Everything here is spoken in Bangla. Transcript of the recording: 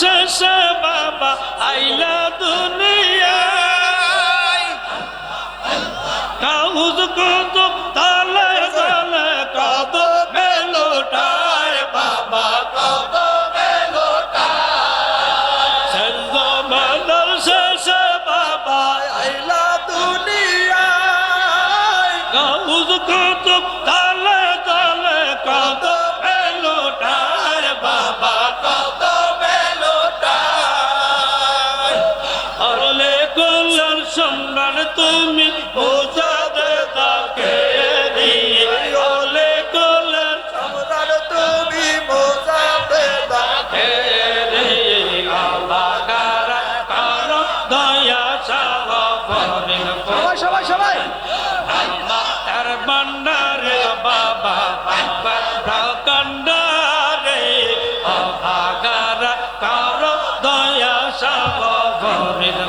শেষে বাবা আইলা দুনিয়ায়। কাউজ কুতুব তালে তালে কত বেলোটায় বাবা কত কুতুব তালে তালে কত সম্রাট তুমি বোঝাতে তাকে সবাই সবাই সবাই। তার ভান্ডারে বাবা বাবা কান্ডারে অভাগারা কার দয়া সাগরের